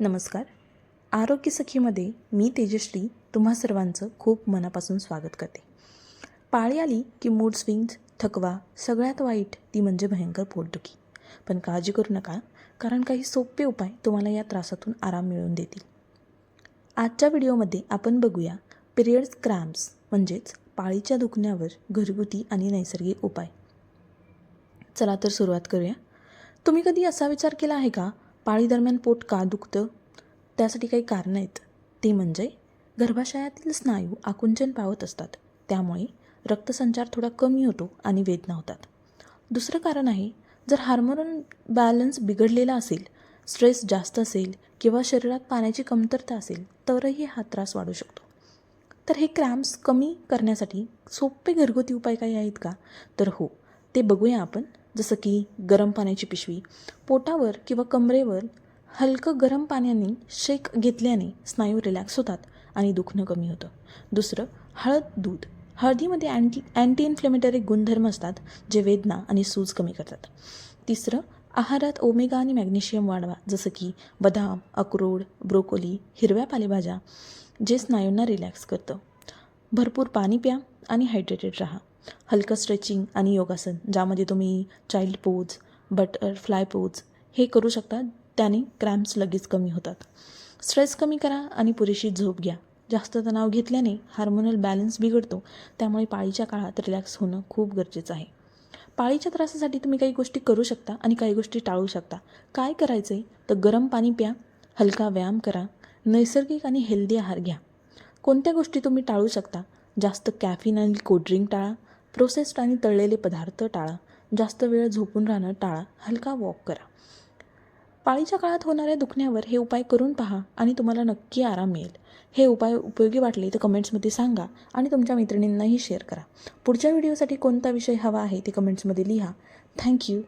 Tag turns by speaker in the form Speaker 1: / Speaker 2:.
Speaker 1: नमस्कार. आरोग्य सखीमध्ये मी तेजश्री तुम्हा सर्वांचं खूप मनापासून स्वागत करते. पाळी आली की मूड स्विंग्स थकवा सगळ्यात वाईट ती म्हणजे भयंकर पोटदुखी. पण काळजी करू नका कारण काही सोपे उपाय तुम्हाला या त्रासातून आराम मिळवून देतील. आजच्या व्हिडिओमध्ये आपण बघूया पिरियड्स क्रॅम्प्स म्हणजेच पाळीच्या दुखण्यावर घरगुती आणि नैसर्गिक उपाय. चला तर सुरुवात करूया. तुम्ही कधी असा विचार केला आहे का पाळीदरम्यान पोट का दुखतं? त्यासाठी काही कारणं आहेत. ती म्हणजे गर्भाशयातील स्नायू आकुंचन पावत असतात. त्यामुळे रक्तसंचार थोडा कमी होतो आणि वेदना होतात. दुसरं कारण आहे जर हार्मोन बॅलन्स बिघडलेला असेल स्ट्रेस जास्त असेल किंवा शरीरात पाण्याची कमतरता असेल तरही हा त्रास वाढू शकतो. तर हे क्रॅम्प्स कमी करण्यासाठी सोपे घरगुती उपाय काही आहेत का? तर हो ते बघूया आपण. जसं की गरम पाण्याची पिशवी पोटावर किंवा कमरेवर हलकं गरम पाण्याने शेक घेतल्याने स्नायू रिलॅक्स होतात आणि दुखणं कमी होतं. दुसरं हळद दूध. हळदीमध्ये अँटी अँटी इन्फ्लेमेटरी गुणधर्म असतात जे वेदना आणि सूज कमी करतात. तिसरं आहारात ओमेगा आणि मॅग्नेशियम वाढवा जसं की बदाम अक्रोड ब्रोकोली हिरव्या पालेभाज्या जे स्नायूंना रिलॅक्स करतं. भरपूर पाणी प्या आणि हायड्रेटेड राहा. हलकं स्ट्रेचिंग आणि योगासन ज्यामध्ये तुम्ही चाइल्ड पोज बटरफ्लाय पोज हे करू शकता. त्याने क्रॅम्प्स लगेच कमी होतात. स्ट्रेस कमी करा आणि पुरेशी झोप घ्या. जास्त तणाव घेतल्याने हार्मोनल बॅलन्स बिघडतो. त्यामुळे पाळीच्या काळात रिलॅक्स होणं खूप गरजेचं आहे. पाळीच्या त्रासासाठी तुम्ही काही गोष्टी करू शकता आणि काही गोष्टी टाळू शकता. काय करायचं आहे तर गरम पाणी प्या हलका व्यायाम करा नैसर्गिक आणि हेल्दी आहार घ्या. कोणत्या गोष्टी तुम्ही टाळू शकता? जास्त कॅफिन आणि कोल्ड्रिंक टाळा. प्रोसेस्ड आणि तळलेले पदार्थ टाळा. जास्त वेळ झोपून राहणं टाळा. हलका वॉक करा. पाळीच्या काळात होणाऱ्या दुखण्यावर हे उपाय करून पहा आणि तुम्हाला नक्की आराम मिळेल. हे उपाय उपयोगी वाटले तर कमेंट्समध्ये सांगा आणि तुमच्या मैत्रिणींनाही शेअर करा. पुढच्या व्हिडिओसाठी कोणता विषय हवा आहे ते कमेंट्समध्ये लिहा. थँक्यू